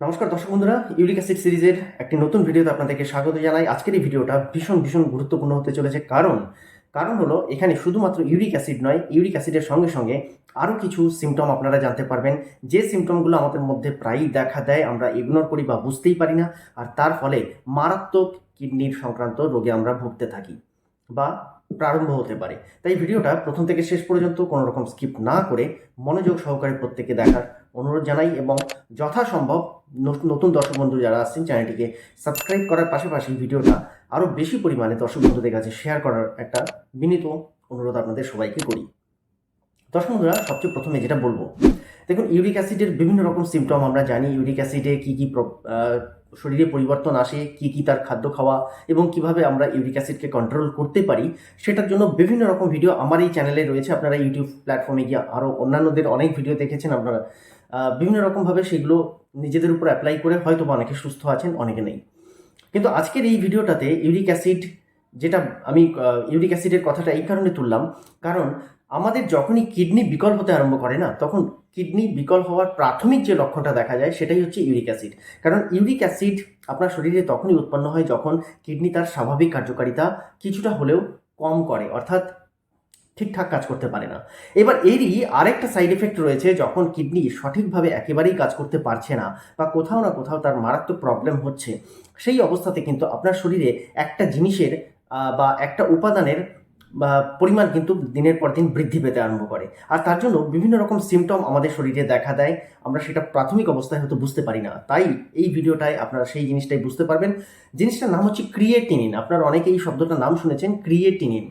নমস্কার দর্শক বন্ধুরা ইউরিক অ্যাসিড সিরিজের একটি নতুন ভিডিওতে আপনাদেরকে স্বাগত জানাই। আজকের এই ভিডিওটা ভীষণ ভীষণ গুরুত্বপূর্ণ হতে চলেছে। কারণ কারণ হলো, এখানে শুধুমাত্র ইউরিক অ্যাসিড নয় ইউরিক অ্যাসিডের সঙ্গে সঙ্গে আরও কিছু সিমটম আপনারা জানতে পারবেন। যে সিমটমগুলো আমাদের মধ্যে প্রায়ই দেখা দেয়, আমরা ইগনোর করি বা বুঝতেই পারি না, আর তার ফলে মারাত্মক কিডনির সংক্রান্ত রোগে আমরা ভুগতে থাকি বা প্রারম্ভ হতে পারে। তাই ভিডিওটা প্রথম থেকে শেষ পর্যন্ত কোনো রকম স্কিপ না করে মনোযোগ সহকারে প্রত্যেকে দেখার অনুরোধ জানাই এবং যথাসম্ভব নতুন- দর্শক বন্ধু যারা আসছেন চ্যানেলটিকে সাবস্ক্রাইব করার পাশাপাশি ভিডিওটা আরও বেশি পরিমাণে দর্শক বন্ধুদের কাছে শেয়ার করার একটা বিনীত অনুরোধ আপনাদের সবাইকে করি। দর্শক বন্ধুরা, সবচেয়ে প্রথমে যেটা বলব, দেখুন ইউরিক অ্যাসিডের বিভিন্ন রকম সিমটম আমরা জানি। ইউরিক অ্যাসিডে কী কী শরীরে পরিবর্তন আসে, কি কি তার খাদ্য খাওয়া এবং কীভাবে আমরা ইউরিক অ্যাসিডকে কন্ট্রোল করতে পারি, সেটার জন্য বিভিন্ন রকম ভিডিও আমার এই চ্যানেলে রয়েছে। আপনারা ইউটিউব প্ল্যাটফর্মে গিয়ে আরও অন্যান্যদের অনেক ভিডিও দেখেছেন আপনারা। বিভিন্ন রকমভাবে সেগুলো নিজেদের উপর অ্যাপ্লাই করে হয়তো বা অনেকে সুস্থ আছেন, অনেকে নেই। কিন্তু আজকের এই ভিডিওটাতে ইউরিক অ্যাসিড যেটা আমি ইউরিক অ্যাসিডের কথাটা এই কারণে তুললাম, কারণ আমাদের যখনই কিডনি বিকল হতে আরম্ভ করে না, তখন কিডনি বিকল হওয়ার প্রাথমিক যে লক্ষণটা দেখা যায় সেটাই হচ্ছে ইউরিক অ্যাসিড। কারণ ইউরিক অ্যাসিড আপনার শরীরে তখনই উৎপন্ন হয় যখন কিডনি তার স্বাভাবিক কার্যকারিতা কিছুটা হলেও কম করে, অর্থাৎ ঠিকঠাক কাজ করতে পারে না। এবার এরই আরেকটা সাইড এফেক্ট রয়েছে যখন কিডনি সঠিকভাবে একেবারেই কাজ করতে পারছে না বা কোথাও না কোথাও তার মারাত্মক প্রবলেম হচ্ছে। সেই অবস্থাতে কিন্তু আপনার শরীরে একটা জিনিসের বা একটা উপাদানের পরিমাণ কিন্তু দিনের পর দিন বৃদ্ধি পেতে আরম্ভ করে। আর তার জন্য বিভিন্ন রকম সিমটম আমাদের শরীরে দেখা দেয়। আমরা সেটা প্রাথমিক অবস্থায় হয়তো বুঝতে পারি না। তাই এই ভিডিওটায় আপনারা সেই জিনিসটাই বুঝতে পারবেন। জিনিসটার নাম হচ্ছে ক্রিয়েটিনিন আপনারা অনেকে এই শব্দটার নাম শুনেছেন ক্রিয়েটিনিন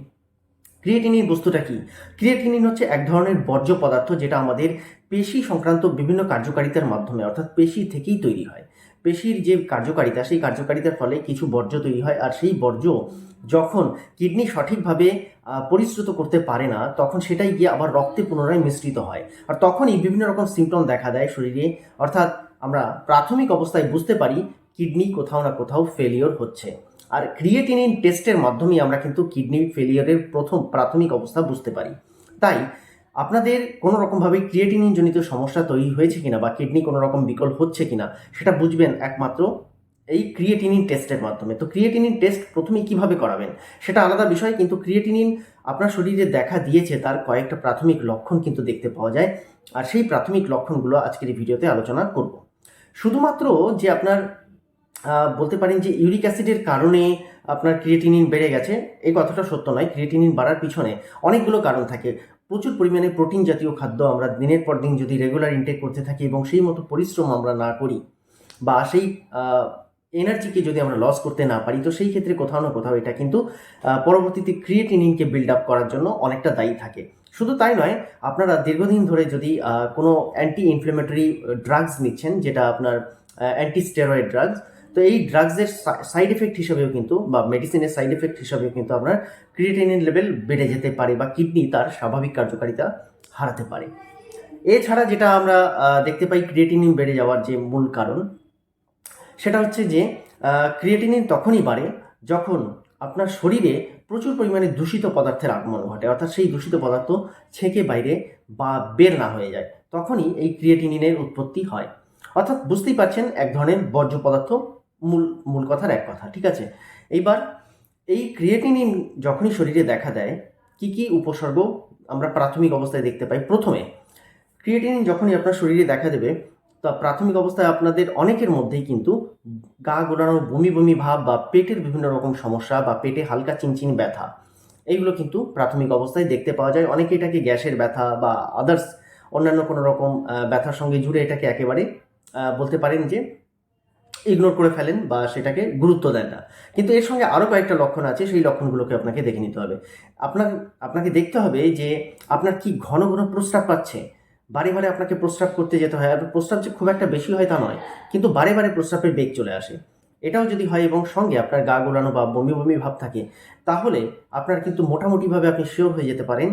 ক্রিয়েটিনিন বস্তুটা কি? ক্রিয়েটিনিন হচ্ছে এক ধরনের বর্জ্য পদার্থ যেটা আমাদের পেশি সংক্রান্ত বিভিন্ন কার্যকারিতার মাধ্যমে, অর্থাৎ পেশি থেকেই তৈরি হয়। পেশির যে কার্যকারিতা, সেই কার্যকারিতার ফলে কিছু বর্জ্য তৈরি হয় আর সেই বর্জ্য যখন কিডনি সঠিকভাবে পরিশ্রুত করতে পারে না, তখন সেটাই গিয়ে আবার রক্তে পুনরায় মিশ্রিত হয়। আর তখনই বিভিন্ন রকম সিমটম দেখা দেয় শরীরে। অর্থাৎ আমরা প্রাথমিক অবস্থায় বুঝতে পারি কিডনি কোথাও না কোথাও ফেলিওর হচ্ছে। আর ক্রিয়েটিনিন টেস্টের মাধ্যমেই আমরা কিন্তু কিডনি ফেলিওরের প্রথম প্রাথমিক অবস্থা বুঝতে পারি। তাই আপনাদের কোনো রকমভাবে ক্রিয়েটিনিন জনিত সমস্যা তৈরি হয়েছে কিনা বা কিডনি কোনো রকম বিকল হচ্ছে কিনা, সেটা বুঝবেন একমাত্র এই ক্রিয়েটিনিন টেস্টের মাধ্যমে। তো ক্রিয়েটিনিন টেস্ট প্রথমে কীভাবে করাবেন, সেটা আলাদা বিষয়, কিন্তু ক্রিয়েটিনিন আপনার শরীরে দেখা দিয়েছে, তার কয়েকটা প্রাথমিক লক্ষণ কিন্তু দেখতে পাওয়া যায়, আর সেই প্রাথমিক লক্ষণগুলো আজকের এই ভিডিওতে আলোচনা করব। শুধুমাত্র যে আপনার বলতে পারেন যে ইউরিক অ্যাসিডের কারণে আপনার ক্রিয়েটিনিন বেড়ে গেছে, এই কথাটা সত্য নয় ক্রিয়েটিনিন বাড়ার পিছনে অনেকগুলো কারণ থাকে। প্রচুর পরিমাণে প্রোটিন জাতীয় খাদ্য আমরা দিনের পর দিন যদি রেগুলার ইনটেক করতে থাকি এবং সেই মতো পরিশ্রম আমরা না করি বা সেই এনার্জিকে যদি আমরা লস করতে না পারি, তো সেই ক্ষেত্রে কোথাও না কোথাও এটা কিন্তু পরবর্তীতে ক্রিয়েটিনিনকে বিল্ড আপ করার জন্য অনেকটা দায়ী থাকে। শুধু তাই নয়, আপনারা দীর্ঘদিন ধরে যদি কোনো অ্যান্টি ইনফ্লেমেটরি ড্রাগস নিচ্ছেন, যেটা আপনার অ্যান্টি স্টেরয়েড ড্রাগস তো এই ড্রাগসের সাইড এফেক্ট হিসাবেও কিন্তু বা মেডিসিনের সাইড এফেক্ট হিসাবেও কিন্তু আপনার ক্রিয়েটিনিন লেভেল বেড়ে যেতে পারে বা কিডনি তার স্বাভাবিক কার্যকারিতা হারাতে পারে। এছাড়া যেটা আমরা দেখতে পাই ক্রিয়েটিনিন বেড়ে যাওয়ার যে মূল কারণ, সেটা হচ্ছে যে ক্রিয়েটিনিন তখনই বাড়ে যখন আপনার শরীরে প্রচুর পরিমাণে দূষিত পদার্থের আগমন ঘটে, অর্থাৎ সেই দূষিত পদার্থ ছেঁকে বাইরে বা বের না হয়ে যায়, তখনই এই ক্রিয়েটিনিনের উৎপত্তি হয়। অর্থাৎ বুঝতেই পারছেন এক ধরনের বর্জ্য পদার্থ মূল মূল কথার এক কথা, ঠিক আছে? এইবার এই ক্রিয়েটিনিন যখনই শরীরে দেখা দেয়, কি কি উপসর্গ আমরা প্রাথমিক অবস্থায় দেখতে পাই? প্রথমে ক্রিয়েটিনিন যখনই আপনার শরীরে দেখা দেবে, তা প্রাথমিক অবস্থায় আপনাদের অনেকের মধ্যেই কিন্তু গা গোড়ানো বমি বমি ভাব বা পেটের বিভিন্ন রকম সমস্যা বা পেটে হালকা চিনচিন ব্যথা, এইগুলো কিন্তু প্রাথমিক অবস্থায় দেখতে পাওয়া যায়। অনেকে এটাকে গ্যাসের ব্যথা বা আদার্স অন্যান্য কোনো রকম ব্যথার সঙ্গে জুড়ে এটাকে একেবারে বলতে পারেন যে ইগনোর করে ফেলেন বা সেটাকে গুরুত্ব দেন না। কিন্তু এর সঙ্গে আরও কয়েকটা লক্ষণ আছে, সেই লক্ষণগুলোকে আপনাকে দেখে নিতে হবে। আপনার, আপনাকে দেখতে হবে যে আপনার কি ঘন ঘন প্রস্রাব পাচ্ছে। বারে বারে আপনাকে প্রস্রাব করতে যেতে হয় আর প্রস্রাব যে খুব একটা বেশি হয় তা নয়, কিন্তু বারে বারে প্রস্রাবের বেগ চলে আসে। এটাও যদি হয় এবং সঙ্গে আপনার গা গোলানো বা বমি বমি ভাব থাকে, তাহলে আপনার কিন্তু মোটামুটিভাবে আপনি শিওর হয়ে যেতে পারেন।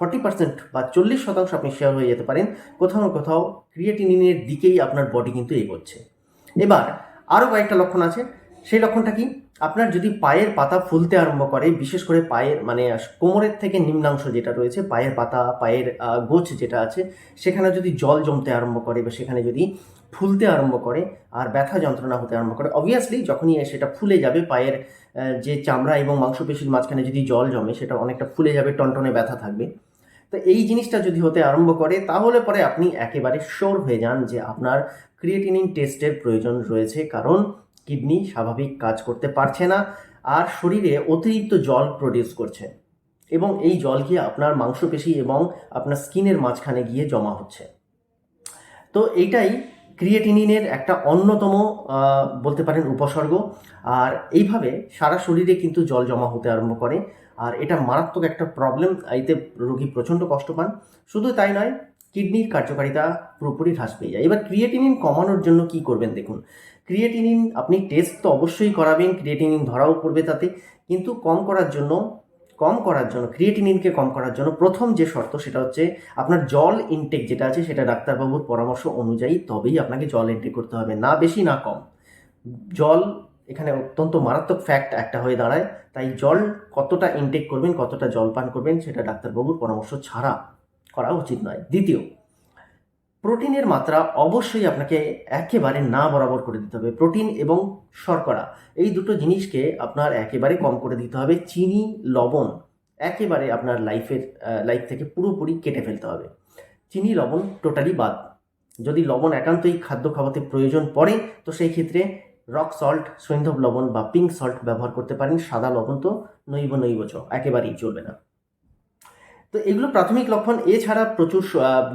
ফর্টি পার্সেন্ট বা চল্লিশ শতাংশ আপনি শেয়ার হয়ে যেতে পারেন। কোথাও না কোথাও ক্রিয়েটিনিনের দিকেই আপনার বডি কিন্তু এগোচ্ছে। এবার আরও কয়েকটা লক্ষণ আছে। সেই লক্ষণটা কি? আপনার যদি পায়ের পাতা ফুলতে আরম্ভ করে, বিশেষ করে পায়ের মানে কোমরের থেকে নিম্নাংশ যেটা রয়েছে, পায়ের পাতা, পায়ের গোছ যেটা আছে, সেখানে যদি জল জমতে আরম্ভ করে বা সেখানে যদি ফুলতে আরম্ভ করে আর ব্যথা যন্ত্রণা হতে আরম্ভ করে অবভিয়াসলি যখনই সেটা ফুলে যাবে, পায়ের যে চামড়া এবং মাংসপেশির মাঝখানে যদি জল জমে, সেটা অনেকটা ফুলে যাবে, টনটনে ব্যথা থাকবে। তো এই জিনিসটা যদি হতে আরম্ভ করে, তাহলে পরে আপনি একেবারে শোর হয়ে যান যে আপনার ক্রিয়েটিনিন টেস্টের প্রয়োজন রয়েছে কারণ কিডনি স্বাভাবিক কাজ করতে পারছে না আর শরীরে অতিরিক্ত জল প্রডিউস করছে এবং এই জল গিয়ে আপনার মাংসপেশি এবং আপনার স্কিনের মাঝখানে গিয়ে জমা হচ্ছে। তো এইটাই ক্রিয়েটিনিনের একটা অন্যতম বলতে পারেন উপসর্গ। আর এইভাবে সারা শরীরে কিন্তু জল জমা হতে আরম্ভ করে। আর এটা মারাত্মক একটা প্রবলেম এতে রোগী প্রচণ্ড কষ্ট পান। শুধু তাই নয় কিডনির কার্যকারিতা পুরোপুরি হ্রাস পেয়ে যায়। এবার ক্রিয়েটিনিন কমানোর জন্য কি করবেন দেখুন। ক্রিয়েটিনিন আপনি টেস্ট তো অবশ্যই করাবেন ক্রিয়েটিনিন ধরাও পড়বে তাতে। কিন্তু কম করার জন্য, কম করার জন্য ক্রিয়েটিনিনকে কম করার জন্য প্রথম যে শর্ত সেটা হচ্ছে আপনার জল ইনটেক যেটা আছে সেটা ডাক্তারবাবুর পরামর্শ অনুযায়ী তবেই আপনাকে জল ইনটেক করতে হবে, না বেশি, না কম। জল এখানে অত্যন্ত মারাত্মক ফ্যাক্ট একটা হয়ে দাঁড়ায়। তাই জল কতটা ইনটেক করবেন, কতটা জল পান করবেন সেটা ডাক্তারবাবুর পরামর্শ ছাড়া করা উচিত নয়। দ্বিতীয়, প্রোটিনের মাত্রা অবশ্যই আপনাকে একেবারে না বরাবর করে দিতে হবে। প্রোটিন এবং শর্করা, এই দুটো জিনিসকে আপনার একেবারে কম করে দিতে হবে। চিনি, লবণ একেবারে আপনার লাইফের লাইফ থেকে পুরোপুরি কেটে ফেলতে হবে। চিনি, লবণ টোটালি বাদ। যদি লবণ একান্তই খাদ্য খাওয়াতে প্রয়োজন পড়ে, তো সেই ক্ষেত্রে রক সল্ট, সৈন্ধব লবণ বা পিঙ্ক সল্ট ব্যবহার করতে পারেন। সাদা লবণ তো নৈব নৈবচ, একেবারেই চলবে না। তো এগুলো প্রাথমিক লক্ষণ, এছাড়া প্রচুর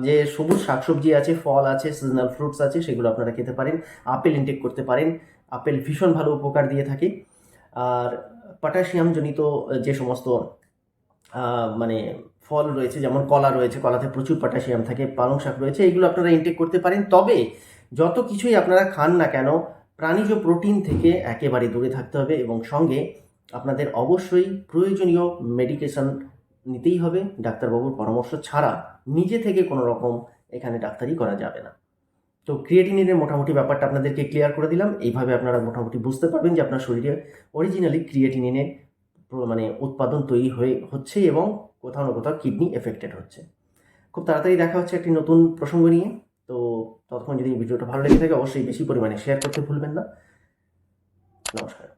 যে সবুজ শাকসবজি আছে, ফল আছে সিজনাল ফ্রুটস আছে, সেগুলো আপনারা খেতে পারেন। আপেল ইনটেক করতে পারেন। আপেল ভীষণ ভালো উপকার দিয়ে থাকে। আর পটাশিয়াম জনিত যে সমস্ত মানে ফল রয়েছে, যেমন কলা রয়েছে, কলাতে প্রচুর পটাশিয়াম থাকে, পালং শাক রয়েছে, এগুলো আপনারা ইনটেক করতে পারেন। তবে যত কিছুই আপনারা খান না কেন, প্রাণীজ প্রোটিন থেকে একেবারে দূরে থাকতে হবে এবং সঙ্গে আপনাদের অবশ্যই প্রয়োজনীয় মেডিকেশন নিতেই হবে। ডাক্তারবাবুর পরামর্শ ছাড়া নিজে থেকে কোনো রকম এখানে ডাক্তারি করা যাবে না। তো ক্রিয়েটিনিনের মোটামুটি ব্যাপারটা আপনাদেরকে ক্লিয়ার করে দিলাম। এইভাবে আপনারা মোটামুটি বুঝতে পারবেন যে আপনার শরীরে অরিজিনালি ক্রিয়েটিনিনের প্র- মানে উৎপাদন তৈরি হয়ে হচ্ছে এবং কোথাও না কোথাও কিডনি এফেক্টেড হচ্ছে। খুব তাড়াতাড়ি দেখা হচ্ছে একটি নতুন প্রসঙ্গ নিয়ে। তো ততক্ষণ যদি ভিডিওটা ভালো লেগে থাকে, অবশ্যই বেশি পরিমাণে শেয়ার করতে ভুলবেন না। নমস্কার।